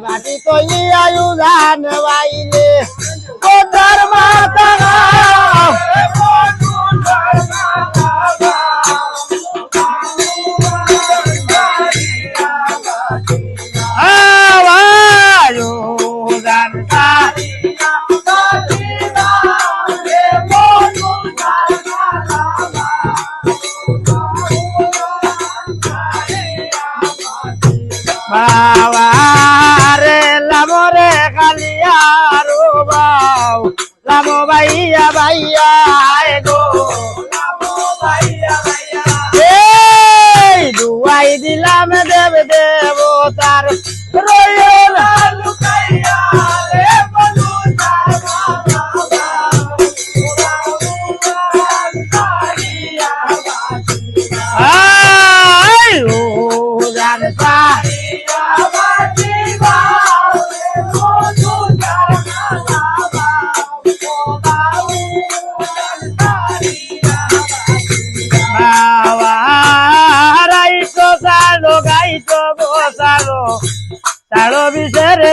માટી તો આયુ જાનવાઈ લે ઓ ધર્મા বাবারে লামরে কালিয়া রো বাউ লামো বাইয়া বাইয়া সালো সালো বিশেরে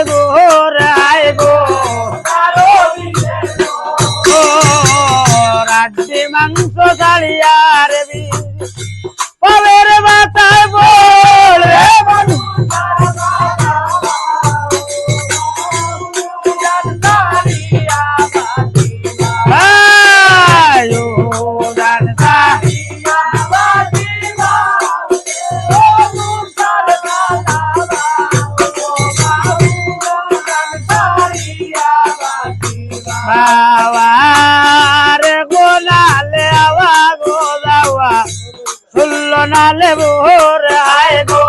শুনলো নালে বোর আয় গো।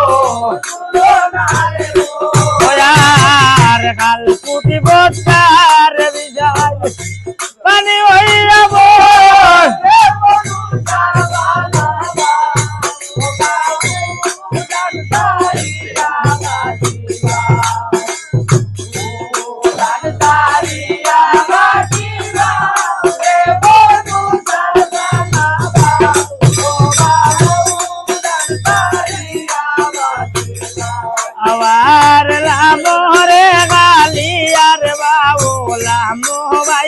ওয়ার কাল পুটি বতার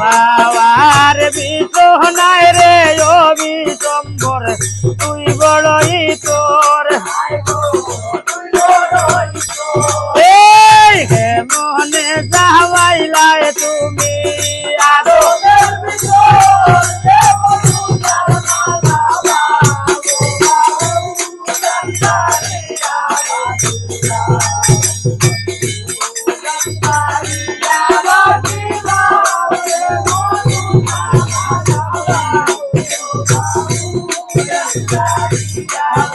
বাবার বিষ নাই রে ও বিশম্বর তুই বড়ই তোর। মনে যাওয়াইলায় তুমি। আদর Yeah, yeah.